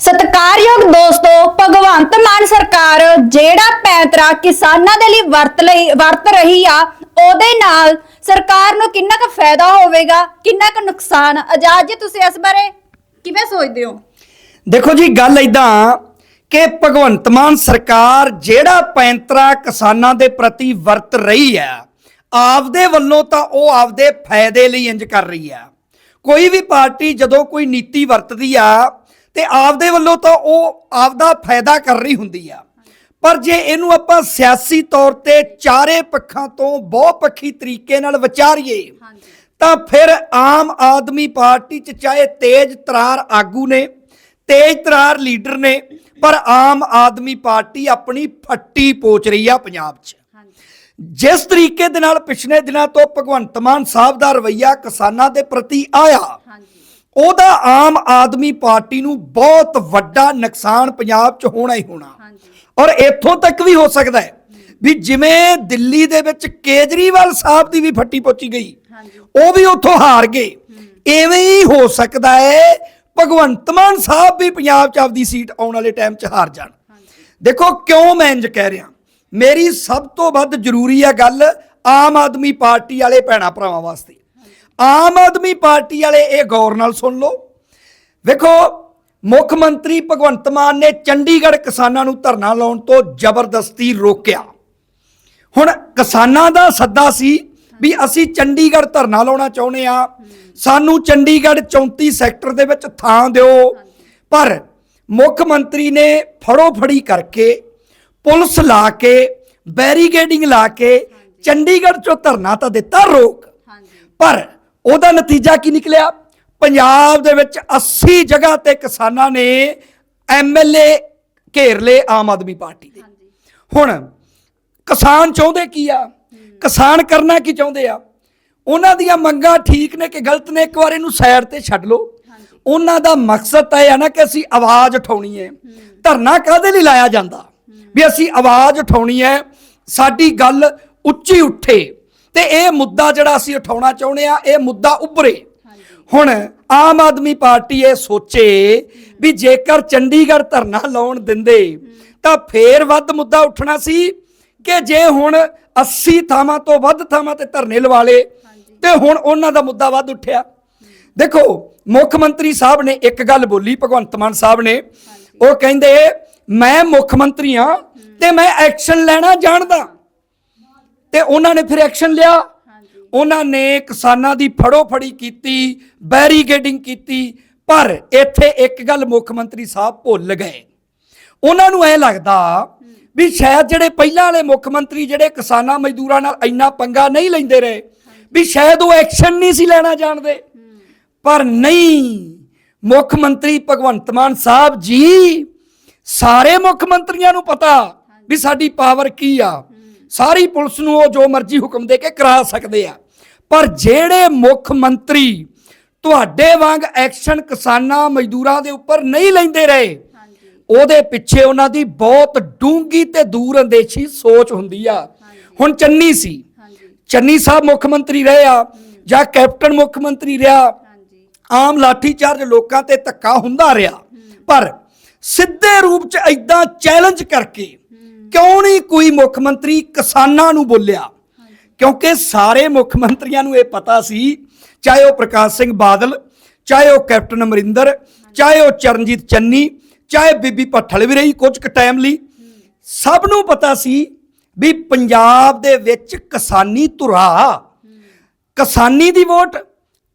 ਸਤਿਕਾਰਯੋਗ ਦੋਸਤੋ, ਭਗਵੰਤ ਮਾਨ ਸਰਕਾਰ ਜਿਹੜਾ ਪੈਂਤਰਾ ਕਿਸਾਨਾਂ ਦੇ ਲਈ ਵਰਤ ਲਈ, ਵਰਤ ਰਹੀ ਆ, ਉਹਦੇ ਨਾਲ ਸਰਕਾਰ ਨੂੰ ਕਿੰਨਾ ਕੁ ਫਾਇਦਾ ਹੋਵੇਗਾ, ਕਿੰਨਾ ਕੁ ਨੁਕਸਾਨ? ਆਜ਼ਾਦ ਜੀ, ਤੁਸੀਂ ਇਸ ਬਾਰੇ ਕਿਵੇਂ ਸੋਚਦੇ ਹੋ? ਦੇਖੋ ਜੀ, ਗੱਲ ਇਦਾਂ ਕਿ ਭਗਵੰਤ ਮਾਨ ਸਰਕਾਰ ਜਿਹੜਾ ਪੈਂਤਰਾ ਕਿਸਾਨਾਂ ਦੇ ਪ੍ਰਤੀ ਵਰਤ ਰਹੀ ਹੈ ਆਪਦੇ ਵੱਲੋਂ ਤਾਂ ਉਹ ਆਪਦੇ ਫਾਇਦੇ ਲਈ ਇੰਜ ਕਰ ਰਹੀ ਹੈ ਕੋਈ ਵੀ ਪਾਰਟੀ ਜਦੋਂ ਕੋਈ ਨੀਤੀ ਵਰਤਦੀ ਆ ਤੇ ਆਪਦੇ ਵੱਲੋਂ ਤਾਂ ਉਹ ਆਪਦਾ ਫਾਇਦਾ ਕਰ ਰਹੀ ਹੁੰਦੀ ਆ। ਪਰ ਜੇ ਇਹਨੂੰ ਆਪਾਂ ਸਿਆਸੀ ਤੌਰ ਤੇ ਚਾਰੇ ਪੱਖਾਂ ਤੋਂ ਬਹੁਪੱਖੀ ਤਰੀਕੇ ਨਾਲ ਵਿਚਾਰੀਏ ਤਾਂ ਫਿਰ ਆਮ ਆਦਮੀ ਪਾਰਟੀ ਚ ਚਾਹੇ ਤੇਜ ਤਰਾਰ ਆਗੂ ਨੇ ਤੇਜ ਤਰਾਰ ਲੀਡਰ ਨੇ ਪਰ ਆਮ ਆਦਮੀ ਪਾਰਟੀ ਆਪਣੀ ਫੱਟੀ ਪੋਚ ਰਹੀ ਆ ਪੰਜਾਬ 'ਚ। ਜਿਸ ਤਰੀਕੇ ਦੇ ਨਾਲ ਪਿਛਲੇ ਦਿਨਾਂ ਤੋਂ ਭਗਵੰਤ ਮਾਨ ਸਾਹਿਬ ਦਾ ਰਵਈਆ ਕਿਸਾਨਾਂ ਦੇ ਪ੍ਰਤੀ ਆਇਆ ਉਹਦਾ ਆਮ ਆਦਮੀ ਪਾਰਟੀ ਨੂੰ ਬਹੁਤ ਵੱਡਾ ਨੁਕਸਾਨ ਪੰਜਾਬ 'ਚ ਹੋਣਾ ਹੀ ਹੋਣਾ। ਔਰ ਇੱਥੋਂ ਤੱਕ ਵੀ ਹੋ ਸਕਦਾ ਹੈ ਵੀ ਜਿਵੇਂ ਦਿੱਲੀ ਦੇ ਵਿੱਚ ਕੇਜਰੀਵਾਲ ਸਾਹਿਬ ਦੀ ਵੀ ਫੱਟੀ ਪੋਚੀ ਗਈ ਉਹ ਵੀ ਉੱਥੋਂ ਹਾਰ ਗਏ। ਐਵੇਂ ਹੀ ਹੋ ਸਕਦਾ ਹੈ ਭਗਵੰਤ ਮਾਨ ਸਾਹਿਬ ਵੀ ਪੰਜਾਬ 'ਚ ਆਪਦੀ ਸੀਟ ਆਉਣ ਵਾਲੇ ਟਾਈਮ 'ਚ ਹਾਰ ਜਾਣ। ਦੇਖੋ ਕਿਉਂ ਮੈਂ ਇੰਜ ਕਹਿ ਰਿਹਾ ਮੇਰੀ ਸਭ ਤੋਂ ਵੱਧ ਜ਼ਰੂਰੀ ਹੈ ਗੱਲ ਆਮ ਆਦਮੀ ਪਾਰਟੀ ਵਾਲੇ ਭੈਣਾ ਭਰਾਵਾਂ ਵਾਸਤੇ। ਆਮ ਆਦਮੀ ਪਾਰਟੀ ਵਾਲੇ ਇਹ ਗੌਰ ਨਾਲ ਸੁਣ ਲਓ। ਵੇਖੋ ਮੁੱਖ ਮੰਤਰੀ ਭਗਵੰਤ ਮਾਨ ਨੇ ਚੰਡੀਗੜ੍ਹ ਕਿਸਾਨਾਂ ਨੂੰ ਧਰਨਾ ਲਾਉਣ ਤੋਂ ਜ਼ਬਰਦਸਤੀ ਰੋਕਿਆ। ਹੁਣ ਕਿਸਾਨਾਂ ਦਾ ਸੱਦਾ ਸੀ ਵੀ ਅਸੀਂ ਚੰਡੀਗੜ੍ਹ ਧਰਨਾ ਲਾਉਣਾ ਚਾਹੁੰਦੇ ਆ ਸਾਨੂੰ ਚੰਡੀਗੜ੍ਹ 34 ਸੈਕਟਰ ਦੇ ਵਿੱਚ ਥਾਂ ਦਿਓ। ਪਰ ਮੁੱਖ ਮੰਤਰੀ ਨੇ ਫੜੋ ਫੜੀ ਕਰਕੇ ਪੁਲਿਸ ਲਾ ਕੇ ਬੈਰੀਗੇਡਿੰਗ ਲਾ ਕੇ ਚੰਡੀਗੜ੍ਹ ਚੋਂ ਧਰਨਾ ਤਾਂ ਦਿੱਤਾ ਰੋਕ। ਪਰ ਉਹਦਾ ਨਤੀਜਾ ਕੀ ਨਿਕਲਿਆ? ਪੰਜਾਬ ਦੇ ਵਿੱਚ 80 ਜਗ੍ਹਾ ਤੇ ਕਿਸਾਨਾਂ ਨੇ ਐਮਐਲਏ ਘੇਰ ਲਏ ਆਮ ਆਦਮੀ ਪਾਰਟੀ ਦੇ। ਹੁਣ ਕਿਸਾਨ ਚਾਹੁੰਦੇ ਕੀ ਆ? ਕਿਸਾਨ ਕਰਨਾ ਕੀ ਚਾਹੁੰਦੇ ਆ? ਉਹਨਾਂ ਦੀਆਂ ਮੰਗਾਂ ਠੀਕ ਨੇ ਕਿ ਗਲਤ ਨੇ? ਇੱਕ ਵਾਰ ਇਹਨੂੰ ਸਾਈਡ ਤੇ ਛੱਡ ਲਓ। ਉਹਨਾਂ ਦਾ ਮਕਸਦ ਤਾਂ ਇਹ ਆ ਨਾ ਕਿ ਅਸੀਂ ਆਵਾਜ਼ ਉਠਾਉਣੀ ਹੈ। ਧਰਨਾ ਕਾਹਦੇ ਲਈ ਲਾਇਆ ਜਾਂਦਾ? ਵੀ ਅਸੀਂ ਆਵਾਜ਼ ਉਠਾਉਣੀ ਹੈ ਸਾਡੀ ਗੱਲ ਉੱਚੀ ਉੱਠੇ। ਤੇ ਇਹ ਮੁੱਦਾ ਜਿਹੜਾ ਅਸੀਂ ਉਠਾਉਣਾ ਚਾਹੁੰਦੇ ਆ ਇਹ ਮੁੱਦਾ ਉੱਭਰੇ। ਹੁਣ ਆਮ ਆਦਮੀ ਪਾਰਟੀ ਇਹ ਸੋਚੇ ਵੀ ਜੇਕਰ ਚੰਡੀਗੜ੍ਹ ਧਰਨਾ ਲਾਉਣ ਦਿੰਦੇ, ਤਾਂ ਫੇਰ ਵੱਧ ਮੁੱਦਾ ਉੱਠਣਾ ਸੀ ਕਿ ਜੇ ਹੁਣ 80 ਥਾਵਾਂ ਤੋਂ ਵੱਧ ਥਾਵਾਂ ਤੇ ਧਰਨੇ ਲਵਾ ਲਏ, ਤੇ ਹੁਣ ਉਹਨਾਂ ਦਾ ਮੁੱਦਾ ਵੱਧ ਉੱਠਿਆ। ਦੇਖੋ, ਮੁੱਖ ਮੰਤਰੀ ਸਾਹਿਬ ਨੇ ਇੱਕ ਗੱਲ ਬੋਲੀ, ਭਗਵੰਤ ਮਾਨ ਸਾਹਿਬ ਨੇ। ਉਹ ਕਹਿੰਦੇ, ਮੈਂ ਮੁੱਖ ਮੰਤਰੀ ਹਾਂ ਤੇ ਮੈਂ ਐਕਸ਼ਨ ਲੈਣਾ ਜਾਣਦਾ। ਤੇ ਉਹਨਾਂ ਨੇ ਫਿਰ ਐਕਸ਼ਨ ਲਿਆ। ਉਹਨਾਂ ਨੇ ਕਿਸਾਨਾਂ ਦੀ ਫੜੋ ਫੜੀ ਕੀਤੀ ਬੈਰੀਗੇਡਿੰਗ ਕੀਤੀ ਪਰ ਇੱਥੇ ਇੱਕ ਗੱਲ ਮੁੱਖ ਮੰਤਰੀ ਸਾਹਿਬ ਭੁੱਲ ਗਏ। ਉਹਨਾਂ ਨੂੰ ਐ ਲੱਗਦਾ ਵੀ ਸ਼ਾਇਦ ਜਿਹੜੇ ਪਹਿਲਾਂ ਵਾਲੇ ਮੁੱਖ ਮੰਤਰੀ ਜਿਹੜੇ ਕਿਸਾਨਾਂ ਮਜ਼ਦੂਰਾਂ ਨਾਲ ਇੰਨਾ ਪੰਗਾ ਨਹੀਂ ਲੈਂਦੇ ਰਹੇ ਵੀ ਸ਼ਾਇਦ ਉਹ ਐਕਸ਼ਨ ਨਹੀਂ ਸੀ ਲੈਣਾ ਜਾਣਦੇ। ਪਰ ਨਹੀਂ ਮੁੱਖ ਮੰਤਰੀ ਭਗਵੰਤ ਮਾਨ ਸਾਹਿਬ ਜੀ ਸਾਰੇ ਮੁੱਖ ਮੰਤਰੀਆਂ ਨੂੰ ਪਤਾ ਵੀ ਸਾਡੀ ਪਾਵਰ ਕੀ ਆ। ਸਾਰੀ ਪੁਲਿਸ ਨੂੰ ਉਹ ਜੋ ਮਰਜ਼ੀ ਹੁਕਮ ਦੇ ਕੇ ਕਰਾ ਸਕਦੇ ਆ। ਪਰ ਜਿਹੜੇ ਮੁੱਖ ਮੰਤਰੀ ਤੁਹਾਡੇ ਵਾਂਗ ਐਕਸ਼ਨ ਕਿਸਾਨਾਂ ਮਜ਼ਦੂਰਾਂ ਦੇ ਉੱਪਰ ਨਹੀਂ ਲੈਂਦੇ ਰਹੇ ਉਹਦੇ ਪਿੱਛੇ ਉਹਨਾਂ ਦੀ ਬਹੁਤ ਡੂੰਗੀ ਤੇ ਦੂਰ ਅੰਦੇਸ਼ੀ ਸੋਚ ਹੁੰਦੀ ਆ। ਹੁਣ ਚੰਨੀ ਸੀ। ਚੰਨੀ ਸਾਹਿਬ ਮੁੱਖ ਮੰਤਰੀ ਰਹੇ ਆ ਜਾਂ ਕੈਪਟਨ ਮੁੱਖ ਮੰਤਰੀ ਰਿਹਾ ਆਮ ਲਾਠੀ ਚਾਰਜ ਲੋਕਾਂ ਤੇ ਧੱਕਾ ਹੁੰਦਾ ਰਿਹਾ। ਪਰ ਸਿੱਧੇ ਰੂਪ ਚ ਐਦਾਂ ਚੈਲੰਜ ਕਰਕੇ ਕਿਉਂ ਨਹੀਂ ਕੋਈ ਮੁੱਖ ਮੰਤਰੀ ਕਿਸਾਨਾਂ ਨੂੰ ਬੋਲਿਆ? ਕਿਉਂਕਿ ਸਾਰੇ ਮੁੱਖ ਮੰਤਰੀਆਂ ਨੂੰ ਇਹ ਪਤਾ ਸੀ ਚਾਹੇ ਉਹ ਪ੍ਰਕਾਸ਼ ਸਿੰਘ ਬਾਦਲ ਚਾਹੇ ਉਹ ਕੈਪਟਨ ਅਮਰਿੰਦਰ ਚਾਹੇ ਉਹ ਚਰਨਜੀਤ ਚੰਨੀ ਚਾਹੇ ਬੀਬੀ ਭੱਠਲ ਵੀ ਰਹੀ ਕੁਝ ਕੁ ਟਾਈਮ ਲਈ। ਸਭ ਨੂੰ ਪਤਾ ਸੀ ਵੀ ਪੰਜਾਬ ਦੇ ਵਿੱਚ ਕਿਸਾਨੀ ਧੁਰਾ। ਕਿਸਾਨੀ ਦੀ ਵੋਟ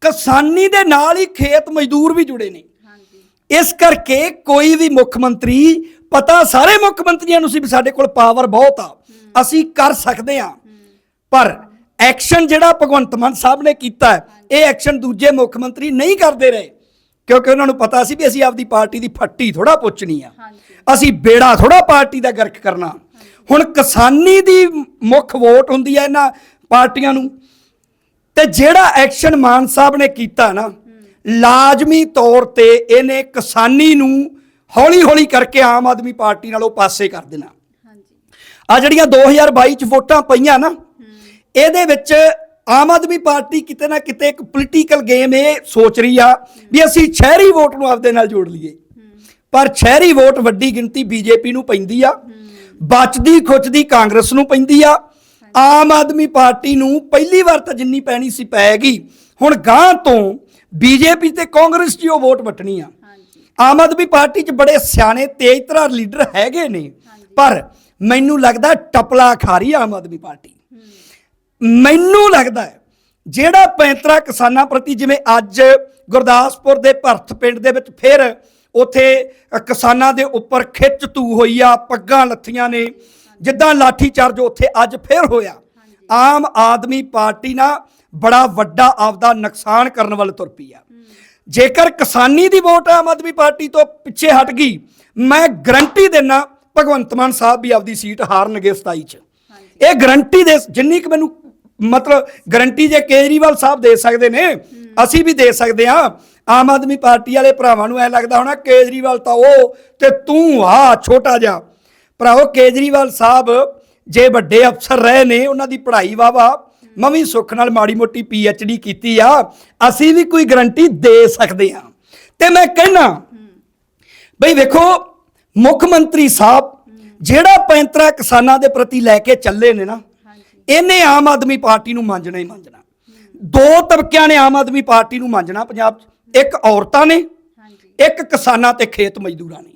ਕਿਸਾਨੀ ਦੇ ਨਾਲ ਹੀ ਖੇਤ ਮਜ਼ਦੂਰ ਵੀ ਜੁੜੇ ਨੇ। ਇਸ ਕਰਕੇ ਕੋਈ ਵੀ ਮੁੱਖ ਮੰਤਰੀ ਪਤਾ ਸਾਰੇ ਮੁੱਖ ਮੰਤਰੀਆਂ ਨੂੰ ਸੀ ਵੀ ਸਾਡੇ ਕੋਲ ਪਾਵਰ ਬਹੁਤ ਆ। ਅਸੀਂ ਕਰ ਸਕਦੇ ਆ। ਪਰ ਐਕਸ਼ਨ ਜਿਹੜਾ ਭਗਵੰਤ ਮਾਨ ਸਾਹਿਬ ਨੇ ਕੀਤਾ ਇਹ ਐਕਸ਼ਨ ਦੂਜੇ ਮੁੱਖ ਮੰਤਰੀ ਨਹੀਂ ਕਰਦੇ ਰਹੇ। ਕਿਉਂਕਿ ਉਹਨਾਂ ਨੂੰ ਪਤਾ ਸੀ ਵੀ ਅਸੀਂ ਆਪਦੀ ਪਾਰਟੀ ਦੀ ਫੱਟੀ ਥੋੜਾ ਪੁੱਛਣੀ ਆ। ਅਸੀਂ ਬੇੜਾ ਥੋੜਾ ਪਾਰਟੀ ਦਾ ਗਰਕ ਕਰਨਾ। ਹੁਣ ਕਿਸਾਨੀ ਦੀ ਮੁੱਖ ਵੋਟ ਹੁੰਦੀ ਹੈ ਇਹਨਾਂ ਪਾਰਟੀਆਂ ਨੂੰ। ਤੇ ਜਿਹੜਾ ਐਕਸ਼ਨ ਮਾਨ ਸਾਹਿਬ ਨੇ ਕੀਤਾ ਨਾ ਲਾਜ਼ਮੀ ਤੌਰ ਤੇ ਇਹਨੇ ਕਿਸਾਨੀ ਨੂੰ ਹੌਲੀ ਹੌਲੀ ਕਰਕੇ ਆਮ ਆਦਮੀ ਪਾਰਟੀ ਨਾਲੋਂ ਪਾਸੇ ਕਰ ਦੇਣਾ। ਆ ਜਿਹੜੀਆਂ 2022 ਚ ਵੋਟਾਂ ਪਈਆਂ ਨਾ, ਇਹਦੇ ਵਿੱਚ ਆਮ ਆਦਮੀ ਪਾਰਟੀ ਕਿਤੇ ਨਾ ਕਿਤੇ ਇੱਕ ਪੋਲੀਟੀਕਲ ਗੇਮ ਇਹ ਸੋਚ ਰਹੀ ਆ ਵੀ ਅਸੀਂ ਸ਼ਹਿਰੀ ਵੋਟ ਨੂੰ ਆਪਦੇ ਨਾਲ ਜੋੜ ਲਈਏ। ਪਰ ਸ਼ਹਿਰੀ ਵੋਟ ਵੱਡੀ ਗਿਣਤੀ ਬੀਜੇਪੀ ਨੂੰ ਪੈਂਦੀ ਆ, ਬਚਦੀ ਖੁੱਚਦੀ ਕਾਂਗਰਸ ਨੂੰ ਪੈਂਦੀ ਆ। ਆਮ ਆਦਮੀ ਪਾਰਟੀ ਨੂੰ ਪਹਿਲੀ ਵਾਰ ਤਾਂ ਜਿੰਨੀ ਪੈਣੀ ਸੀ ਪੈਗੀ ਹੁਣ ਗਾਂ ਤੋਂ ਬੀਜੇਪੀ ਤੇ ਕਾਂਗਰਸ 'ਚ ਉਹ ਵੋਟ ਵਟਣੀ ਆ। ਆਮ ਆਦਮੀ ਪਾਰਟੀ 'ਚ ਬੜੇ ਸਿਆਣੇ ਤੇਜ਼ ਤਰ੍ਹਾਂ ਲੀਡਰ ਹੈਗੇ ਨੇ। ਪਰ ਮੈਨੂੰ ਲੱਗਦਾ ਟਪਲਾ ਖਾ ਰਹੀ ਆਮ ਆਦਮੀ ਪਾਰਟੀ। ਮੈਨੂੰ ਲੱਗਦਾ ਜਿਹੜਾ ਪੈਂਤਰਾ ਕਿਸਾਨਾਂ ਪ੍ਰਤੀ ਜਿਵੇਂ ਅੱਜ ਗੁਰਦਾਸਪੁਰ ਦੇ ਭਰਤ ਪਿੰਡ ਦੇ ਵਿੱਚ ਫਿਰ ਉਥੇ ਕਿਸਾਨਾਂ ਦੇ ਉੱਪਰ ਖਿੱਚ ਤੂ ਹੋਈ ਆ ਪੱਗਾਂ ਲੱਥੀਆਂ ਨੇ ਜਿੱਦਾਂ ਲਾਠੀ ਚਾਰਜ ਉੱਥੇ ਅੱਜ ਫਿਰ ਹੋਇਆ। ਆਮ ਆਦਮੀ ਪਾਰਟੀ ਨਾ ਬੜਾ ਵੱਡਾ ਆਪਦਾ ਨੁਕਸਾਨ ਕਰਨ ਵੱਲ ਤੁਰ ਪਈ ਆ। ਜੇਕਰ ਕਿਸਾਨੀ ਦੀ ਵੋਟ ਆਮ ਆਦਮੀ ਪਾਰਟੀ ਤੋਂ ਪਿੱਛੇ ਹਟ ਗਈ ਮੈਂ ਗਰੰਟੀ ਦੇਣਾ ਭਗਵੰਤ ਮਾਨ ਸਾਹਿਬ ਵੀ ਆਪਦੀ ਸੀਟ ਹਾਰਨਗੇ 27 ਚ। ਇਹ ਗਰੰਟੀ ਦੇ ਜਿੰਨੀ ਕਿ ਮੈਨੂੰ ਮਤਲਬ ਗਰੰਟੀ ਜੇ ਕੇਜਰੀਵਾਲ ਸਾਹਿਬ ਦੇ ਸਕਦੇ ਨੇ ਅਸੀਂ ਵੀ ਦੇ ਸਕਦੇ ਹਾਂ। ਆਮ ਆਦਮੀ ਪਾਰਟੀ ਵਾਲੇ ਭਰਾਵਾਂ ਨੂੰ ਐ ਲੱਗਦਾ ਹੋਣਾ ਕੇਜਰੀਵਾਲ ਤਾਂ ਉਹ ਤੇ ਤੂੰ ਆ ਛੋਟਾ ਜਿਹਾ। ਭਰਾਓ ਕੇਜਰੀਵਾਲ ਸਾਹਿਬ ਜੇ ਵੱਡੇ ਅਫਸਰ ਰਹੇ ਨੇ ਉਹਨਾਂ ਦੀ ਪੜ੍ਹਾਈ ਵਾਵਾ ਮੈਂ ਵੀ ਸੁੱਖ ਨਾਲ ਮਾੜੀ ਮੋਟੀ ਡੀ ਕੀਤੀ ਆ ਅਸੀਂ ਵੀ ਕੋਈ ਗਰੰਟੀ ਦੇ ਸਕਦੇ ਹਾਂ। ਤੇ ਮੈਂ ਕਹਿਣਾ ਬਈ ਵੇਖੋ ਮੁੱਖ ਮੰਤਰੀ ਸਾਹਿਬ ਜਿਹੜਾ ਪੈਂਤਰਾ ਕਿਸਾਨਾਂ ਦੇ ਪ੍ਰਤੀ ਲੈ ਕੇ ਚੱਲੇ ਨੇ ਨਾ ਇਹਨੇ ਆਮ ਆਦਮੀ ਪਾਰਟੀ ਨੂੰ ਮੰਨਣਾ ਹੀ ਮੰਨਣਾ ਦੋ ਤਬਕਿਆਂ ਨੇ ਆਮ ਆਦਮੀ ਪਾਰਟੀ ਨੂੰ ਮੰਨਣਾ ਪੰਜਾਬ 'ਚ। ਇੱਕ ਔਰਤਾਂ ਨੇ ਇੱਕ ਕਿਸਾਨਾਂ ਤੇ ਖੇਤ ਮਜ਼ਦੂਰਾਂ ਨੇ।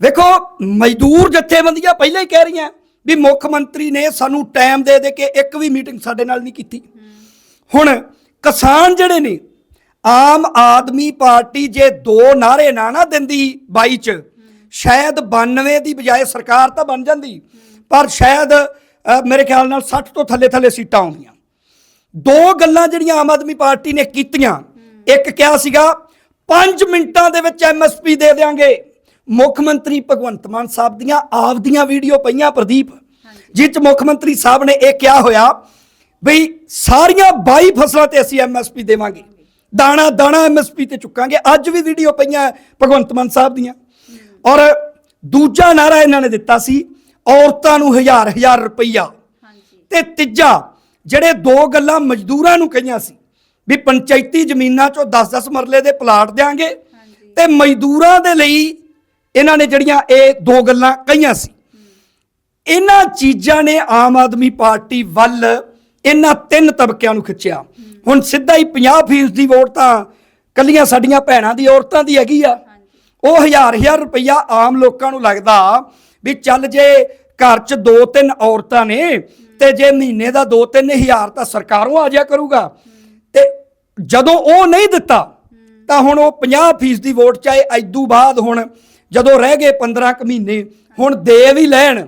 ਵੇਖੋ ਮਜ਼ਦੂਰ ਜਥੇਬੰਦੀਆਂ ਪਹਿਲਾਂ ਹੀ ਕਹਿ ਰਹੀਆਂ ਵੀ ਮੁੱਖ ਮੰਤਰੀ ਨੇ ਸਾਨੂੰ ਟਾਈਮ ਦੇ ਦੇ ਕੇ ਇੱਕ ਵੀ ਮੀਟਿੰਗ ਸਾਡੇ ਨਾਲ ਨਹੀਂ ਕੀਤੀ। ਹੁਣ ਕਿਸਾਨ ਜਿਹੜੇ ਨੇ, ਆਮ ਆਦਮੀ ਪਾਰਟੀ ਜੇ ਦੋ ਨਾਰੇ ਨਾ ਨਾ ਦਿੰਦੀ 22 ਚ, ਸ਼ਾਇਦ 92 ਦੀ ਬਜਾਏ ਸਰਕਾਰ ਤਾਂ ਬਣ ਜਾਂਦੀ, ਪਰ ਸ਼ਾਇਦ ਮੇਰੇ ਖਿਆਲ ਨਾਲ 60 ਤੋਂ ਥੱਲੇ ਥੱਲੇ ਸੀਟਾਂ ਆਉਂਦੀਆਂ। ਦੋ ਗੱਲਾਂ ਜਿਹੜੀਆਂ ਆਮ ਆਦਮੀ ਪਾਰਟੀ ਨੇ ਕੀਤੀਆਂ, ਇੱਕ ਕਿਹਾ ਸੀਗਾ 5 ਮਿੰਟਾਂ ਦੇ ਵਿੱਚ ਐਮਐਸਪੀ ਦੇ ਦੇਾਂਗੇ ਮੁੱਖ ਮੰਤਰੀ ਭਗਵੰਤ ਮਾਨ ਸਾਹਿਬ ਦੀਆਂ ਆਪਦੀਆਂ ਵੀਡੀਓ ਪਈਆਂ ਪ੍ਰਦੀਪ ਜਿਸ ਚ ਮੁੱਖ ਮੰਤਰੀ ਸਾਹਿਬ ਨੇ ਇਹ ਕਿਹਾ ਹੋਇਆ ਬਈ ਸਾਰੀਆਂ 22 ਫਸਲਾਂ ਤੇ ਅਸੀਂ ਐਮਐਸਪੀ ਦੇਵਾਂਗੇ। ਦਾਣਾ ਦਾਣਾ ਐਮਐਸਪੀ ਤੇ ਚੁੱਕਾਂਗੇ। ਅੱਜ ਵੀ ਵੀਡੀਓ ਪਈਆਂ ਭਗਵੰਤ ਮਾਨ ਸਾਹਿਬ ਦੀਆਂ। ਔਰ ਦੂਜਾ ਨਾਰਾ ਇਹਨਾਂ ਨੇ ਦਿੱਤਾ ਸੀ ਔਰਤਾਂ ਨੂੰ ਹਜ਼ਾਰ ਹਜ਼ਾਰ ਰੁਪਈਆ। ਤੇ ਤੀਜਾ ਜਿਹੜੇ ਦੋ ਗੱਲਾਂ ਮਜ਼ਦੂਰਾਂ ਨੂੰ ਕਹੀਆਂ ਸੀ ਵੀ ਪੰਚਾਇਤੀ ਜ਼ਮੀਨਾਂ ਚੋਂ 10-10 ਮਰਲੇ ਦੇ ਪਲਾਟ ਦੇਾਂਗੇ ਤੇ ਮਜ਼ਦੂਰਾਂ ਦੇ ਲਈ ਇਹਨਾਂ ਨੇ ਜਿਹੜੀਆਂ ਇਹ ਦੋ ਗੱਲਾਂ ਕਹੀਆਂ ਸੀ। ਇਹਨਾਂ ਚੀਜ਼ਾਂ ਨੇ ਆਮ ਆਦਮੀ ਪਾਰਟੀ ਵੱਲ ਇਹਨਾਂ ਤਿੰਨ ਤਬਕਿਆਂ ਨੂੰ ਖਿੱਚਿਆ। ਹੁਣ ਸਿੱਧਾ ਹੀ 50% ਦੀ ਵੋਟ ਤਾਂ ਕੱਲੀਆਂ ਸਾਡੀਆਂ ਭੈਣਾਂ ਦੀ, ਔਰਤਾਂ ਦੀ ਹੈਗੀ ਆ। ਉਹ ਹਜ਼ਾਰ ਹਜ਼ਾਰ ਰੁਪਈਆ ਆਮ ਲੋਕਾਂ ਨੂੰ ਲੱਗਦਾ ਵੀ ਚੱਲ ਜੇ ਘਰ 'ਚ ਦੋ ਤਿੰਨ ਔਰਤਾਂ ਨੇ ਤੇ ਜੇ ਮਹੀਨੇ ਦਾ 2-3 ਹਜ਼ਾਰ ਤਾਂ ਸਰਕਾਰੋਂ ਆ ਜਾਇਆ ਕਰੂਗਾ। ਤੇ ਜਦੋਂ ਉਹ ਨਹੀਂ ਦਿੱਤਾ, ਤਾਂ ਹੁਣ ਉਹ 50% ਦੀ ਵੋਟ, ਚਾਹੇ ਐਦੂ ਬਾਅਦ ਹੁਣ ਜਦੋਂ ਰਹਿ ਗਏ 15 ਕੁ ਮਹੀਨੇ, ਹੁਣ ਦੇ ਵੀ ਲੈਣ,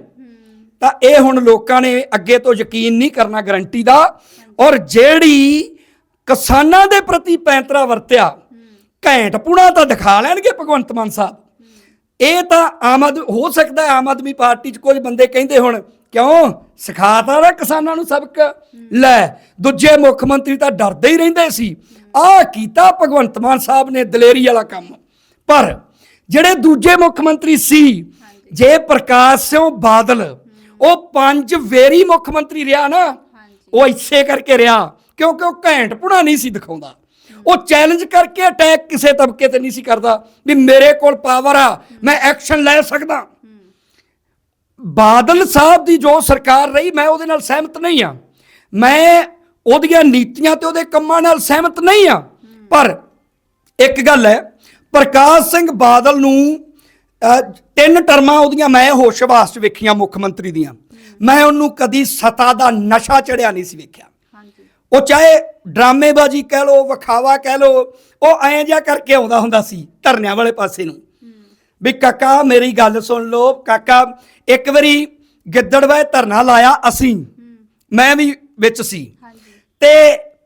ਤਾਂ ਇਹ ਹੁਣ ਲੋਕਾਂ ਨੇ ਅੱਗੇ ਤੋਂ ਯਕੀਨ ਨਹੀਂ ਕਰਨਾ ਗਰੰਟੀ ਦਾ। ਔਰ ਜਿਹੜੀ ਕਿਸਾਨਾਂ ਦੇ ਪ੍ਰਤੀ ਪੈਂਤਰਾ ਵਰਤਿਆ, ਘੈਂਟ ਪੁਣਾ ਤਾਂ ਦਿਖਾ ਲੈਣਗੇ ਭਗਵੰਤ ਮਾਨ ਸਾਹਿਬ। ਇਹ ਤਾਂ ਆਮ ਆਦਮੀ ਹੋ ਸਕਦਾ ਆਮ ਆਦਮੀ ਪਾਰਟੀ 'ਚ ਕੁਝ ਬੰਦੇ ਕਹਿੰਦੇ ਹੁਣ, ਕਿਉਂ? ਸਿਖਾਤਾ ਨਾ ਕਿਸਾਨਾਂ ਨੂੰ ਸਬਕ। ਲੈ, ਦੂਜੇ ਮੁੱਖ ਮੰਤਰੀ ਤਾਂ ਡਰਦੇ ਹੀ ਰਹਿੰਦੇ ਸੀ। ਆਹ ਕੀਤਾ ਭਗਵੰਤ ਮਾਨ ਸਾਹਿਬ ਨੇ ਦਲੇਰੀ ਵਾਲਾ ਕੰਮ। ਪਰ ਜਿਹੜੇ ਦੂਜੇ ਮੁੱਖ ਮੰਤਰੀ ਸੀ ਜੇ ਪ੍ਰਕਾਸ਼ ਸਿੰਘ ਬਾਦਲ ਉਹ ਪੰਜ ਵੇਰੀ ਮੁੱਖ ਮੰਤਰੀ ਰਿਹਾ ਨਾ ਉਹ ਇਸੇ ਕਰਕੇ ਰਿਹਾ ਕਿਉਂਕਿ ਉਹ ਘੈਂਟ ਪੁਣਾ ਨਹੀਂ ਸੀ ਦਿਖਾਉਂਦਾ। ਉਹ ਚੈਲੰਜ ਕਰਕੇ ਅਟੈਕ ਕਿਸੇ ਤਬਕੇ ਤੇ ਨਹੀਂ ਸੀ ਕਰਦਾ ਵੀ ਮੇਰੇ ਕੋਲ ਪਾਵਰ ਆ ਮੈਂ ਐਕਸ਼ਨ ਲੈ ਸਕਦਾ। ਬਾਦਲ ਸਾਹਿਬ ਦੀ ਜੋ ਸਰਕਾਰ ਰਹੀ ਮੈਂ ਉਹਦੇ ਨਾਲ ਸਹਿਮਤ ਨਹੀਂ ਆ ਮੈਂ ਉਹਦੀਆਂ ਨੀਤੀਆਂ ਤੇ ਉਹਦੇ ਕੰਮਾਂ ਨਾਲ ਸਹਿਮਤ ਨਹੀਂ ਆ ਪਰ ਇੱਕ ਗੱਲ ਹੈ ਪ੍ਰਕਾਸ਼ ਸਿੰਘ ਬਾਦਲ ਨੂੰ ਤਿੰਨ ਟਰਮਾਂ ਉਹਦੀਆਂ ਮੈਂ ਹੋਸ਼ਵਾਸ ਚ ਵੇਖੀਆਂ ਮੁੱਖ ਮੰਤਰੀ ਦੀਆਂ। ਮੈਂ ਉਹਨੂੰ ਕਦੀ ਸਤਾ ਦਾ ਨਸ਼ਾ ਚੜਿਆ ਨਹੀਂ ਸੀ ਵੇਖਿਆ। ਉਹ ਚਾਹੇ ਡਰਾਮੇਬਾਜ਼ੀ ਕਹਿ ਲੋ ਵਿਖਾਵਾ ਕਹਿ ਲੋ ਉਹ ਐਂ ਜਿਹਾ ਕਰਕੇ ਆਉਂਦਾ ਹੁੰਦਾ ਸੀ ਧਰਨਿਆਂ ਵਾਲੇ ਪਾਸੇ ਨੂੰ। ਵੀ ਕਾਕਾ ਮੇਰੀ ਗੱਲ ਸੁਣ ਲਓ ਕਾਕਾ ਇੱਕ ਵਾਰੀ ਗਿੱਦੜਵੇ ਧਰਨਾ ਲਾਇਆ ਅਸੀਂ। ਮੈਂ ਵੀ ਵਿੱਚ ਸੀ। ਤੇ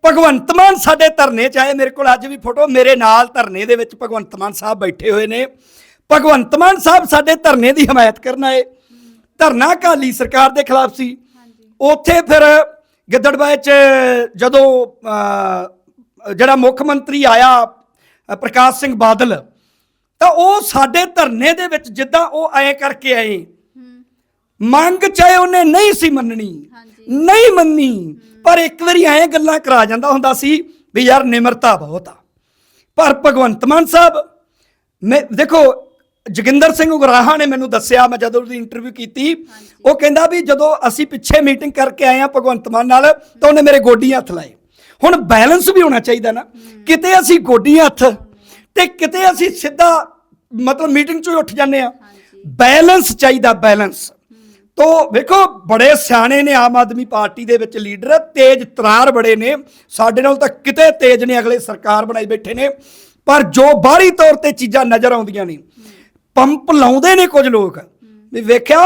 ਭਗਵੰਤ ਮਾਨ ਸਾਡੇ ਧਰਨੇ ਚ ਆਏ ਮੇਰੇ ਕੋਲ ਅੱਜ ਵੀ ਫੋਟੋ ਮੇਰੇ ਨਾਲ ਧਰਨੇ ਦੇ ਵਿੱਚ ਭਗਵੰਤ ਮਾਨ ਸਾਹਿਬ ਬੈਠੇ ਹੋਏ ਨੇ। ਭਗਵੰਤ ਮਾਨ ਸਾਹਿਬ ਸਾਡੇ ਧਰਨੇ ਦੀ ਹਮਾਇਤ ਕਰਨ ਆਏ। ਧਰਨਾ ਕਾਲੀ ਸਰਕਾਰ ਦੇ ਖਿਲਾਫ ਸੀ। ਉੱਥੇ ਫਿਰ ਗਿੱਦੜਬਾਏ ਚ ਜਦੋਂ ਜਿਹੜਾ ਮੁੱਖ ਮੰਤਰੀ ਆਇਆ ਪ੍ਰਕਾਸ਼ ਸਿੰਘ ਬਾਦਲ ਤਾਂ ਉਹ ਸਾਡੇ ਧਰਨੇ ਦੇ ਵਿੱਚ ਜਿੱਦਾਂ ਉਹ ਐ ਕਰਕੇ ਆਏ। ਮੰਗ ਚਾਹੇ ਉਹਨੇ ਨਹੀਂ ਸੀ ਮੰਨਣੀ ਨਹੀਂ ਮੰਨੀ। ਪਰ ਇੱਕ ਵਾਰੀ ਐ ਗੱਲਾਂ ਕਰਾ ਜਾਂਦਾ ਹੁੰਦਾ ਸੀ ਵੀ ਯਾਰ ਨਿਮਰਤਾ ਬਹੁਤ ਆ। ਪਰ ਭਗਵੰਤ ਮਾਨ ਸਾਹਿਬ ਮੈਂ ਦੇਖੋ ਜੋਗਿੰਦਰ ਸਿੰਘ ਉਗਰਾਹਾ ਨੇ ਮੈਨੂੰ ਦੱਸਿਆ ਮੈਂ ਜਦੋਂ ਉਹਦੀ ਇੰਟਰਵਿਊ ਕੀਤੀ ਉਹ ਕਹਿੰਦਾ ਵੀ ਜਦੋਂ ਅਸੀਂ ਪਿੱਛੇ ਮੀਟਿੰਗ ਕਰਕੇ ਆਏ ਆ ਭਗਵੰਤ ਮਾਨ ਨਾਲ ਤਾਂ ਉਹਨੇ ਮੇਰੇ ਗੋਡੀਆਂ ਹੱਥ ਲਾਏ। ਹੁਣ ਬੈਲੈਂਸ ਵੀ ਹੋਣਾ ਚਾਹੀਦਾ ਨਾ। ਕਿਤੇ ਅਸੀਂ ਗੋਡੀਆਂ ਹੱਥ ਤੇ ਕਿਤੇ ਅਸੀਂ ਸਿੱਧਾ ਮਤਲਬ ਮੀਟਿੰਗ ਚੋਂ ਉੱਠ ਜਾਂਦੇ ਆ ਬੈਲੈਂਸ ਚਾਹੀਦਾ ਬੈਲੈਂਸ ਤੋ ਵੇਖੋ ਬੜੇ ਸਿਆਣੇ ਨੇ ਆਮ ਆਦਮੀ ਪਾਰਟੀ ਦੇ ਵਿੱਚ ਲੀਡਰ ਤੇਜ ਤਰਾਰ ਬੜੇ ਨੇ। ਸਾਡੇ ਨਾਲ ਤਾਂ ਕਿਤੇ ਤੇਜ ਨੇ ਅਗਲੇ ਸਰਕਾਰ ਬਣਾਈ ਬੈਠੇ ਨੇ। ਪਰ ਜੋ ਬਾਹਰੀ ਤੌਰ ਤੇ ਚੀਜ਼ਾਂ ਨਜ਼ਰ ਆਉਂਦੀਆਂ ਨੇ ਪੰਪ ਲਾਉਂਦੇ ਨੇ ਕੁਝ ਲੋਕ। ਵੀ ਵੇਖਿਆ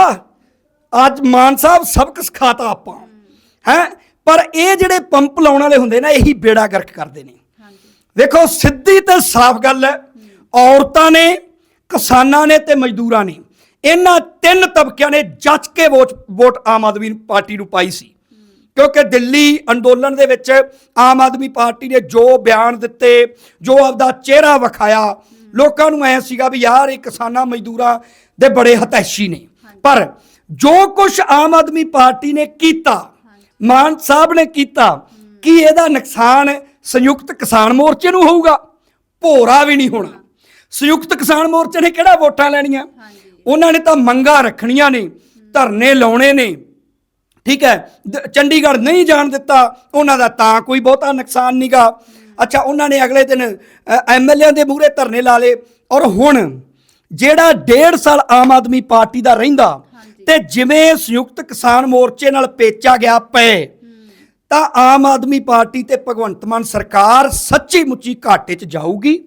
ਅੱਜ ਮਾਨ ਸਾਹਿਬ ਸਬਕ ਸਿਖਾਤਾ ਆਪਾਂ। ਹੈ? ਪਰ ਇਹ ਜਿਹੜੇ ਪੰਪ ਲਾਉਣ ਵਾਲੇ ਹੁੰਦੇ ਨਾ ਇਹੀ ਬੇੜਾ ਗਰਕ ਕਰਦੇ ਨੇ। ਵੇਖੋ ਸਿੱਧੀ ਤੇ ਸਾਫ਼ ਗੱਲ ਹੈ। ਔਰਤਾਂ ਨੇ ਕਿਸਾਨਾਂ ਨੇ ਤੇ ਮਜ਼ਦੂਰਾਂ ਨੇ। ਇਹਨਾਂ ਤਿੰਨ ਤਬਕਿਆਂ ਨੇ ਜੱਜ ਕੇ vote vote Aam Aadmi party ਨੂੰ ਪਾਈ ਸੀ। ਕਿਉਂਕਿ ਦਿੱਲੀ ਅੰਦੋਲਨ ਦੇ ਵਿੱਚ ਆਮ ਆਦਮੀ ਪਾਰਟੀ ਨੇ ਜੋ ਬਿਆਨ ਦਿੱਤੇ ਜੋ ਆਪਦਾ ਚਿਹਰਾ ਵਿਖਾਇਆ ਲੋਕਾਂ ਨੂੰ ਐ ਸੀਗਾ ਵੀ ਯਾਰ ਇਹ ਕਿਸਾਨਾਂ ਮਜ਼ਦੂਰਾਂ ਦੇ ਬੜੇ ਹਤੈਸ਼ੀ ਨੇ। ਪਰ ਜੋ ਕੁਝ ਆਮ ਆਦਮੀ ਪਾਰਟੀ ਨੇ ਕੀਤਾ ਮਾਨ ਸਾਹਿਬ ਨੇ ਕੀਤਾ ਕੀ ਇਹਦਾ ਨੁਕਸਾਨ ਸੰਯੁਕਤ ਕਿਸਾਨ ਮੋਰਚੇ ਨੂੰ ਹੋਊਗਾ? ਭੋਰਾ ਵੀ ਨਹੀਂ ਹੋਣਾ। ਸੰਯੁਕਤ ਕਿਸਾਨ ਮੋਰਚੇ ਨੇ ਕਿਹੜਾ ਵੋਟਾਂ ਲੈਣੀਆਂ? ਉਹਨਾਂ ਨੇ ਤਾਂ ਮੰਗਾਂ ਰੱਖਣੀਆਂ ਨੇ ਧਰਨੇ ਲਾਉਣੇ ਨੇ। ਠੀਕ ਹੈ? ਚੰਡੀਗੜ੍ਹ ਨਹੀਂ ਜਾਣ ਦਿੱਤਾ ਉਹਨਾਂ ਦਾ ਤਾਂ ਕੋਈ ਬਹੁਤਾ ਨੁਕਸਾਨ ਨਹੀਂਗਾ ਅੱਛਾ ਉਹਨਾਂ ਨੇ ਅਗਲੇ ਦਿਨ ਐਮਐਲਏ ਦੇ ਮੂਹਰੇ ਧਰਨੇ ਲਾ ਲਏ। ਔਰ ਹੁਣ ਜਿਹੜਾ ਡੇਢ ਸਾਲ ਆਮ ਆਦਮੀ ਪਾਰਟੀ ਦਾ ਰਹਿੰਦਾ ਤੇ ਜਿਵੇਂ ਸੰਯੁਕਤ ਕਿਸਾਨ ਮੋਰਚੇ ਨਾਲ ਪੇਚਾ ਗਿਆ ਪਏ ਤਾਂ ਆਮ ਆਦਮੀ ਪਾਰਟੀ ਤੇ ਭਗਵੰਤ ਮਾਨ ਸਰਕਾਰ ਸੱਚੀ ਮੁੱਚੀ ਘਾਟੇ 'ਚ ਜਾਊਗੀ।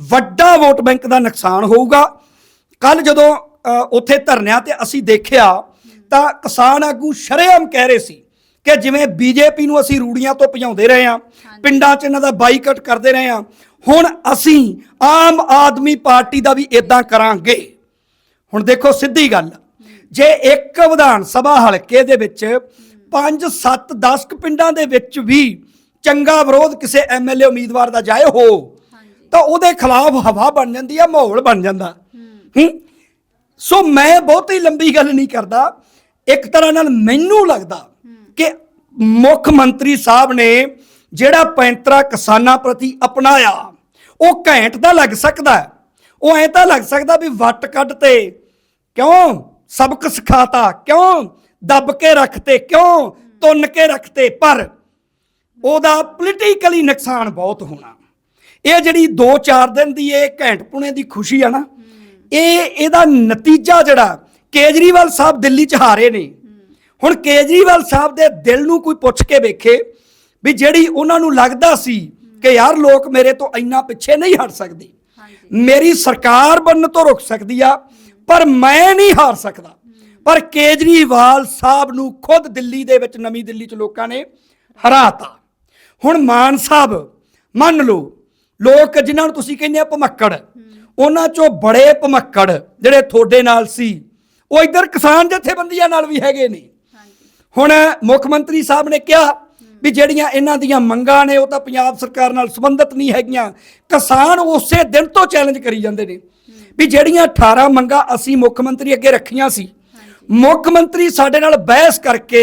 ਵੱਡਾ ਵੋਟ ਬੈਂਕ ਦਾ ਨੁਕਸਾਨ ਹੋਊਗਾ। ਕੱਲ ਜਦੋਂ ਉੱਥੇ ਧਰਨਿਆਂ ਤੇ ਅਸੀਂ ਦੇਖਿਆ ਤਾਂ ਕਿਸਾਨ ਆਗੂ ਸ਼ਰੇਆਮ ਕਹਿ ਰਹੇ ਸੀ ਕਿ ਜਿਵੇਂ ਬੀਜੇਪੀ ਨੂੰ ਅਸੀਂ ਰੂੜੀਆਂ ਤੋਂ ਭਜਾਉਂਦੇ ਰਹੇ ਹਾਂ ਪਿੰਡਾਂ 'ਚ ਇਹਨਾਂ ਦਾ ਬਾਈਕਾਟ ਕਰਦੇ ਰਹੇ ਹਾਂ ਹੁਣ ਅਸੀਂ ਆਮ ਆਦਮੀ ਪਾਰਟੀ ਦਾ ਵੀ ਇਦਾਂ ਕਰਾਂਗੇ। ਹੁਣ ਦੇਖੋ ਸਿੱਧੀ ਗੱਲ ਜੇ ਇੱਕ ਵਿਧਾਨ ਸਭਾ ਹਲਕੇ ਦੇ ਵਿੱਚ 5 7 10 ਪਿੰਡਾਂ ਦੇ ਵਿੱਚ ਵੀ ਚੰਗਾ ਵਿਰੋਧ ਕਿਸੇ ਐਮਐਲਏ ਉਮੀਦਵਾਰ ਦਾ ਜਾਏ ਹੋ ਤਾਂ ਉਹਦੇ ਖਿਲਾਫ ਹਵਾ ਬਣ ਜਾਂਦੀ ਆ ਮਾਹੌਲ ਬਣ ਜਾਂਦਾ। ਹੂੰ ਸੋ ਮੈਂ ਬਹੁਤੀ ਲੰਬੀ ਗੱਲ ਨਹੀਂ ਕਰਦਾ। ਇੱਕ ਤਰ੍ਹਾਂ ਨਾਲ ਮੈਨੂੰ ਲੱਗਦਾ ਕਿ ਮੁੱਖ ਮੰਤਰੀ ਸਾਹਿਬ ਨੇ ਜਿਹੜਾ ਪੈਂਤਰਾ ਕਿਸਾਨਾਂ ਪ੍ਰਤੀ ਅਪਣਾਇਆ, ਉਹ ਘੈਂਟ ਤਾਂ ਲੱਗ ਸਕਦਾ ਉਹ ਐ ਤਾਂ ਲੱਗ ਸਕਦਾ ਵੀ ਵੱਟ ਕੱਢ ਤੇ ਕਿਉਂ ਸਬਕ ਸਿਖਾਤਾ, ਕਿਉਂ ਦੱਬ ਕੇ ਰੱਖਤੇ, ਕਿਉਂ ਤੁੰਨ ਕੇ ਰੱਖਤੇ, ਪਰ ਉਹਦਾ ਪੋਲੀਟੀਕਲੀ ਨੁਕਸਾਨ ਬਹੁਤ ਹੋਣਾ। ਇਹ ਜਿਹੜੀ 2-4 ਦਿਨ ਦੀ ਇਹ ਘੈਂਟ ਪੁਣੇ ਦੀ ਖੁਸ਼ੀ ਆ ਨਾ ਇਹ ਇਹਦਾ ਨਤੀਜਾ ਜਿਹੜਾ ਕੇਜਰੀਵਾਲ ਸਾਹਿਬ ਦਿੱਲੀ 'ਚ ਹਾਰੇ ਨੇ। ਹੁਣ ਕੇਜਰੀਵਾਲ ਸਾਹਿਬ ਦੇ ਦਿਲ ਨੂੰ ਕੋਈ ਪੁੱਛ ਕੇ ਵੇਖੇ ਵੀ ਜਿਹੜੀ ਉਹਨਾਂ ਨੂੰ ਲੱਗਦਾ ਸੀ ਕਿ ਯਾਰ ਲੋਕ ਮੇਰੇ ਤੋਂ ਇੰਨਾ ਪਿੱਛੇ ਨਹੀਂ ਹਟ ਸਕਦੇ। ਮੇਰੀ ਸਰਕਾਰ ਬਣਨ ਤੋਂ ਰੁਕ ਸਕਦੀ ਆ ਪਰ ਮੈਂ ਨਹੀਂ ਹਾਰ ਸਕਦਾ। ਪਰ ਕੇਜਰੀਵਾਲ ਸਾਹਿਬ ਨੂੰ ਖੁਦ ਦਿੱਲੀ ਦੇ ਵਿੱਚ ਨਵੀਂ ਦਿੱਲੀ 'ਚ ਲੋਕਾਂ ਨੇ ਹਰਾਤਾ। ਹੁਣ ਮਾਨ ਸਾਹਿਬ ਮੰਨ ਲਓ ਲੋਕ ਜਿਨ੍ਹਾਂ ਨੂੰ ਤੁਸੀਂ ਕਹਿੰਦੇ ਆ ਭਮੱਕੜ ਉਹਨਾਂ ਚੋਂ ਬੜੇ ਭਮੱਕੜ ਜਿਹੜੇ ਤੁਹਾਡੇ ਨਾਲ ਸੀ ਉਹ ਇੱਧਰ ਕਿਸਾਨ ਜਥੇਬੰਦੀਆਂ ਨਾਲ ਵੀ ਹੈਗੇ ਨੇ। ਹੁਣ ਮੁੱਖ ਮੰਤਰੀ ਸਾਹਿਬ ਨੇ ਕਿਹਾ ਵੀ ਜਿਹੜੀਆਂ ਇਹਨਾਂ ਦੀਆਂ ਮੰਗਾਂ ਨੇ ਉਹ ਤਾਂ ਪੰਜਾਬ ਸਰਕਾਰ ਨਾਲ ਸੰਬੰਧਿਤ ਨਹੀਂ ਹੈਗੀਆਂ। ਕਿਸਾਨ ਉਸੇ ਦਿਨ ਤੋਂ ਚੈਲੰਜ ਕਰੀ ਜਾਂਦੇ ਨੇ ਵੀ ਜਿਹੜੀਆਂ 18 ਮੰਗਾਂ ਅਸੀਂ ਮੁੱਖ ਮੰਤਰੀ ਅੱਗੇ ਰੱਖੀਆਂ ਸੀ। ਮੁੱਖ ਮੰਤਰੀ ਸਾਡੇ ਨਾਲ ਬਹਿਸ ਕਰਕੇ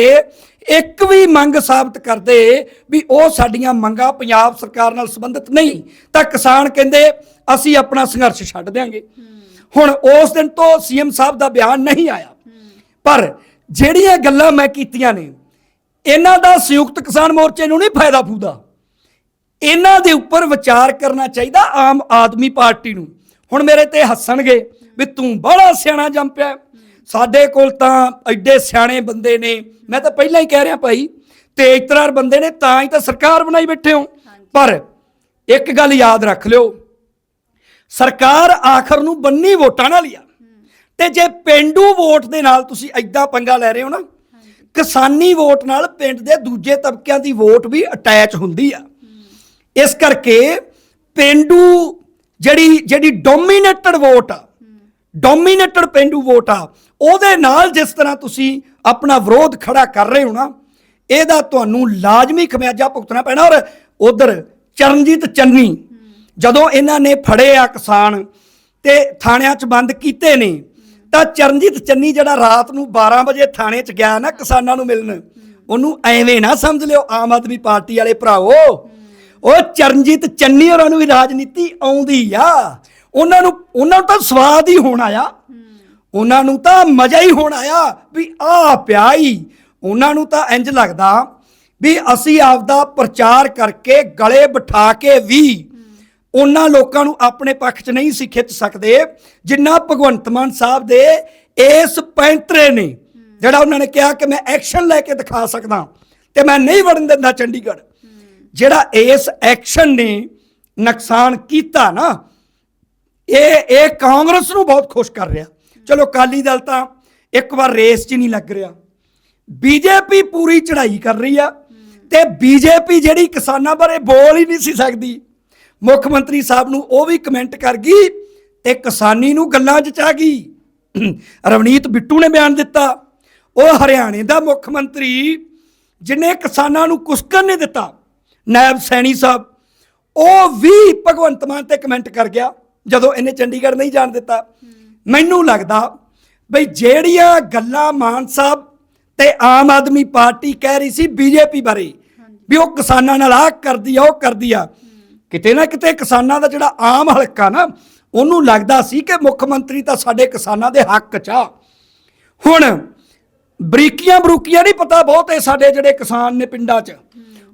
ਇੱਕ ਵੀ ਮੰਗ ਸਾਬਤ ਕਰਦੇ ਵੀ ਉਹ ਸਾਡੀਆਂ ਮੰਗਾਂ ਪੰਜਾਬ ਸਰਕਾਰ ਨਾਲ ਸੰਬੰਧਿਤ ਨਹੀਂ, ਤਾਂ ਕਿਸਾਨ ਕਹਿੰਦੇ, ਅਸੀਂ ਆਪਣਾ ਸੰਘਰਸ਼ ਛੱਡ ਦਿਆਂਗੇ। ਹੁਣ ਉਸ ਦਿਨ ਤੋਂ ਸੀਐਮ ਸਾਹਿਬ ਦਾ ਬਿਆਨ ਨਹੀਂ ਆਇਆ। ਪਰ ਜਿਹੜੀਆਂ ਗੱਲਾਂ ਮੈਂ ਕੀਤੀਆਂ ਨੇ, ਇਹਨਾਂ ਦਾ ਸੰਯੁਕਤ ਕਿਸਾਨ ਮੋਰਚੇ ਨੂੰ ਨਹੀਂ ਫਾਇਦਾ ਫੂਦਾ। ਇਹਨਾਂ ਦੇ ਉੱਪਰ ਵਿਚਾਰ ਕਰਨਾ ਚਾਹੀਦਾ ਆਮ ਆਦਮੀ ਪਾਰਟੀ ਨੂੰ। ਹੁਣ ਮੇਰੇ ਤੇ ਹੱਸਣਗੇ ਵੀ ਤੂੰ ਬੜਾ ਸਿਆਣਾ ਜੰਮ ਪਿਆ। ਸਾਡੇ ਕੋਲ ਤਾਂ ਐਡੇ ਸਿਆਣੇ ਬੰਦੇ ਨੇ ਮੈਂ ਤਾਂ ਪਹਿਲਾਂ ਹੀ ਕਹਿ ਰਿਹਾ ਭਾਈ ਤੇਜ ਤਰਾਰ ਬੰਦੇ ਨੇ ਤਾਂ ਹੀ ਤਾਂ ਸਰਕਾਰ ਬਣਾਈ ਬੈਠੇ ਹੋ। ਪਰ ਇੱਕ ਗੱਲ ਯਾਦ ਰੱਖ ਲਿਓ ਸਰਕਾਰ ਆਖਰ ਨੂੰ ਬੰਨੀ ਵੋਟਾਂ ਨਾਲ ਹੀ ਆ ਤੇ ਜੇ ਪਿੰਡੂ ਵੋਟ ਦੇ ਨਾਲ ਤੁਸੀਂ ਐਦਾਂ ਪੰਗਾ ਲੈ ਰਹੇ ਹੋ ਨਾ ਕਿਸਾਨੀ ਵੋਟ ਨਾਲ ਪਿੰਡ ਦੇ ਦੂਜੇ ਤਬਕਿਆਂ ਦੀ ਵੋਟ ਵੀ ਅਟੈਚ ਹੁੰਦੀ ਆ। ਇਸ ਕਰਕੇ ਪਿੰਡੂ ਜਿਹੜੀ ਜਿਹੜੀ ਡੋਮੀਨੇਟਡ ਵੋਟ ਆ ਡੋਮੀਨੇਟਡ ਪਿੰਡੂ ਵੋਟ ਆ। ਉਹਦੇ ਨਾਲ ਜਿਸ ਤਰ੍ਹਾਂ ਤੁਸੀਂ ਆਪਣਾ ਵਿਰੋਧ ਖੜਾ ਕਰ ਰਹੇ ਹੋ ਨਾ, ਇਹਦਾ ਤੁਹਾਨੂੰ ਲਾਜ਼ਮੀ ਖਮਿਆਜਾ ਭੁਗਤਣਾ ਪੈਣਾ। ਔਰ ਉਧਰ ਚਰਨਜੀਤ ਚੰਨੀ, ਜਦੋਂ ਇਹਨਾਂ ਨੇ ਫੜੇ ਆ ਕਿਸਾਨ ਤੇ ਥਾਣਿਆਂ 'ਚ ਬੰਦ ਕੀਤੇ ਨੇ, ਤਾਂ ਚਰਨਜੀਤ ਚੰਨੀ ਜਿਹੜਾ ਰਾਤ ਨੂੰ 12 ਵਜੇ ਥਾਣੇ 'ਚ ਗਿਆ ਨਾ ਕਿਸਾਨਾਂ ਨੂੰ ਮਿਲਣ, ਉਹਨੂੰ ਐਵੇਂ ਨਾ ਸਮਝ ਲਿਓ, ਆਮ ਆਦਮੀ ਪਾਰਟੀ ਵਾਲੇ ਭਰਾਓ ਉਹ ਚਰਨਜੀਤ ਚੰਨੀ ਹੋਰਾਂ ਨੂੰ ਵੀ ਰਾਜਨੀਤੀ ਆਉਂਦੀ ਆ। ਉਹਨਾਂ ਨੂੰ ਉਹਨਾਂ ਨੂੰ ਤਾਂ ਸਵਾਦ ਹੀ ਹੋਣ ਆਇਆ। ਉਹਨਾਂ ਨੂੰ ਤਾਂ ਮਜ਼ਾ ਹੀ ਹੋਣ ਆਇਆ ਵੀ ਆ ਪਿਆ ਹੀ ਉਹਨਾਂ ਨੂੰ ਤਾਂ ਇੰਜ ਲੱਗਦਾ ਵੀ ਅਸੀਂ ਆਪਦਾ ਪ੍ਰਚਾਰ ਕਰਕੇ ਗਲੇ ਬਿਠਾ ਕੇ ਵੀ ਉਹਨਾਂ ਲੋਕਾਂ ਨੂੰ ਆਪਣੇ ਪੱਖ 'ਚ ਨਹੀਂ ਸੀ ਖਿੱਚ ਸਕਦੇ, ਜਿੰਨਾ ਭਗਵੰਤ ਮਾਨ ਸਾਹਿਬ ਦੇ ਇਸ ਪੈਂਤਰੇ ਨੇ, ਜਿਹੜਾ ਉਹਨਾਂ ਨੇ ਕਿਹਾ ਕਿ ਮੈਂ ਐਕਸ਼ਨ ਲੈ ਕੇ ਦਿਖਾ ਸਕਦਾ ਤੇ ਮੈਂ ਨਹੀਂ ਵੜਨ ਦਿੰਦਾ ਚੰਡੀਗੜ੍ਹ। ਜਿਹੜਾ ਇਸ ਐਕਸ਼ਨ ਨੇ ਨੁਕਸਾਨ ਕੀਤਾ ਨਾ ਇਹ ਇਹ ਕਾਂਗਰਸ ਨੂੰ ਬਹੁਤ ਖੁਸ਼ ਕਰ ਰਿਹਾ। ਚਲੋ ਕਾਲੀ ਦਲ ਤਾਂ ਇੱਕ ਵਾਰ ਰੇਸ 'ਚ ਨਹੀਂ ਲੱਗ ਰਿਹਾ। ਬੀਜੇਪੀ ਪੂਰੀ ਚੜ੍ਹਾਈ ਕਰ ਰਹੀ ਆ ਤੇ ਬੀਜੇਪੀ ਜਿਹੜੀ ਕਿਸਾਨਾਂ ਬਾਰੇ ਬੋਲ ਹੀ ਨਹੀਂ ਸੀ ਸਕਦੀ। ਮੁੱਖ ਮੰਤਰੀ ਸਾਹਿਬ ਨੂੰ ਉਹ ਵੀ ਕਮੈਂਟ ਕਰ ਗਈ ਤੇ ਕਿਸਾਨੀ ਨੂੰ ਗੱਲਾਂ 'ਚ ਚਾ ਗਈ। ਰਵਨੀਤ ਬਿੱਟੂ ਨੇ ਬਿਆਨ ਦਿੱਤਾ। ਉਹ ਹਰਿਆਣੇ ਦਾ ਮੁੱਖ ਮੰਤਰੀ ਜਿਨੇ ਕਿਸਾਨਾਂ ਨੂੰ ਕੁਸਕਣ ਨਹੀਂ ਦਿੱਤਾ, ਨਾਇਬ ਸੈਣੀ ਸਾਹਿਬ, ਉਹ ਵੀ ਭਗਵੰਤ ਮਾਨ ਤੇ ਕਮੈਂਟ ਕਰ ਗਿਆ। ਜਦੋਂ ਇਹਨੇ ਚੰਡੀਗੜ੍ਹ ਨਹੀਂ ਜਾਣ ਦਿੱਤਾ। ਮੈਨੂੰ ਲੱਗਦਾ ਬਈ ਜਿਹੜੀਆਂ ਗੱਲਾਂ ਮਾਨ ਸਾਹਿਬ ਤੇ ਆਮ ਆਦਮੀ ਪਾਰਟੀ ਕਹਿ ਰਹੀ ਸੀ ਬੀਜੇਪੀ ਬਾਰੇ ਵੀ ਉਹ ਕਿਸਾਨਾਂ ਨਾਲ ਆਹ ਕਰਦੀ ਆ ਉਹ ਕਰਦੀ ਆ। ਕਿਤੇ ਨਾ ਕਿਤੇ ਕਿਸਾਨਾਂ ਦਾ ਜਿਹੜਾ ਆਮ ਹਲਕਾ ਨਾ ਉਹਨੂੰ ਲੱਗਦਾ ਸੀ ਕਿ ਮੁੱਖ ਮੰਤਰੀ ਤਾਂ ਸਾਡੇ ਕਿਸਾਨਾਂ ਦੇ ਹੱਕ 'ਚ ਆ। ਹੁਣ ਬਰੀਕੀਆਂ ਬਰੂਕੀਆਂ ਨਹੀਂ ਪਤਾ ਬਹੁਤੇ ਸਾਡੇ ਜਿਹੜੇ ਕਿਸਾਨ ਨੇ ਪਿੰਡਾਂ 'ਚ।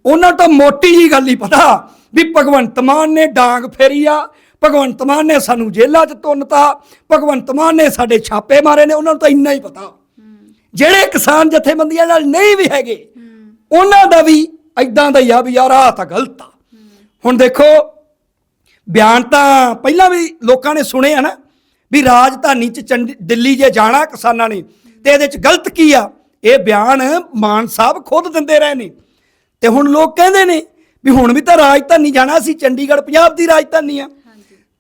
ਉਹਨਾਂ ਤਾਂ ਮੋਟੀ ਜੀ ਗੱਲ ਹੀ ਪਤਾ ਵੀ ਭਗਵੰਤ ਮਾਨ ਨੇ ਡਾਂਗ ਫੇਰੀ ਆ ਭਗਵੰਤ ਮਾਨ ਨੇ ਸਾਨੂੰ ਜੇਲ੍ਹਾਂ 'ਚ ਤੁੰਨਤਾ ਭਗਵੰਤ ਮਾਨ ਨੇ ਸਾਡੇ ਛਾਪੇ ਮਾਰੇ ਨੇ, ਉਹਨਾਂ ਨੂੰ ਤਾਂ ਇੰਨਾ ਹੀ ਪਤਾ। ਜਿਹੜੇ ਕਿਸਾਨ ਜਥੇਬੰਦੀਆਂ ਨਾਲ ਨਹੀਂ ਵੀ ਹੈਗੇ, ਉਹਨਾਂ ਦਾ ਵੀ ਐਦਾਂ ਦਾ ਹੀ ਆ ਵੀ ਯਾਰ, ਆਹ ਤਾਂ ਗਲਤ ਆ। ਹੁਣ ਦੇਖੋ, ਬਿਆਨ ਤਾਂ ਪਹਿਲਾਂ ਵੀ ਲੋਕਾਂ ਨੇ ਸੁਣੇ ਆ ਨਾ, ਵੀ ਰਾਜਧਾਨੀ ਚ ਚੰਡੀ, ਦਿੱਲੀ ਜੇ ਜਾਣਾ ਕਿਸਾਨਾਂ ਨੇ, ਤੇ ਇਹਦੇ ਚ ਗਲਤ ਕੀ ਆ? ਇਹ ਬਿਆਨ ਮਾਨ ਸਾਹਿਬ ਖੁਦ ਦਿੰਦੇ ਰਹੇ ਨੇ। ਤੇ ਹੁਣ ਲੋਕ ਕਹਿੰਦੇ ਨੇ ਵੀ ਹੁਣ ਵੀ ਤਾਂ ਰਾਜਧਾਨੀ ਜਾਣਾ ਸੀ, ਚੰਡੀਗੜ੍ਹ ਪੰਜਾਬ ਦੀ ਰਾਜਧਾਨੀ ਆ।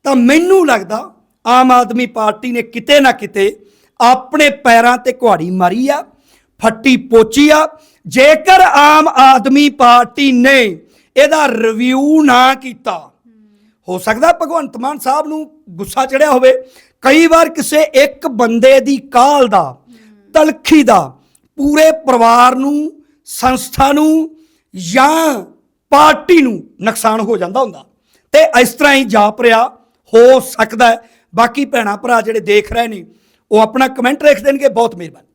ਤਾਂ ਮੈਨੂੰ ਲੱਗਦਾ ਆਮ ਆਦਮੀ ਪਾਰਟੀ ਨੇ ਕਿਤੇ ਨਾ ਕਿਤੇ ਆਪਣੇ ਪੈਰਾਂ ਤੇ ਕੁਹਾੜੀ ਮਾਰੀ ਆ, ਫੱਟੀ ਪੋਚੀ ਆ। ਜੇਕਰ ਆਮ ਆਦਮੀ ਪਾਰਟੀ ਨੇ ਇਹਦਾ ਰਿਵਿਊ ਨਾ ਕੀਤਾ, ਹੋ ਸਕਦਾ ਭਗਵੰਤ ਮਾਨ ਸਾਹਿਬ ਨੂੰ ਗੁੱਸਾ ਚੜਿਆ ਹੋਵੇ। ਕਈ ਵਾਰ ਕਿਸੇ ਇੱਕ ਬੰਦੇ ਦੀ ਕਾਲ ਦਾ, ਤਲਖੀ ਦਾ, ਪੂਰੇ ਪਰਿਵਾਰ ਨੂੰ, ਸੰਸਥਾ ਨੂੰ ਜਾਂ ਪਾਰਟੀ ਨੂੰ ਨੁਕਸਾਨ ਹੋ ਜਾਂਦਾ ਹੁੰਦਾ। ਤੇ ਇਸ ਤਰ੍ਹਾਂ ਹੀ ਜਾਪ ਰਿਹਾ ਹੋ ਸਕਦਾ ਬਾਕੀ ਭੈਣਾ, ਭਰਾ ਜਿਹੜੇ ਦੇਖ ਰਹੇ ਨੇ, ਉਹ ਆਪਣਾ ਕਮੈਂਟ ਲਿਖ ਦੇਣਗੇ। ਬਹੁਤ ਮਿਹਰਬਾਨੀ।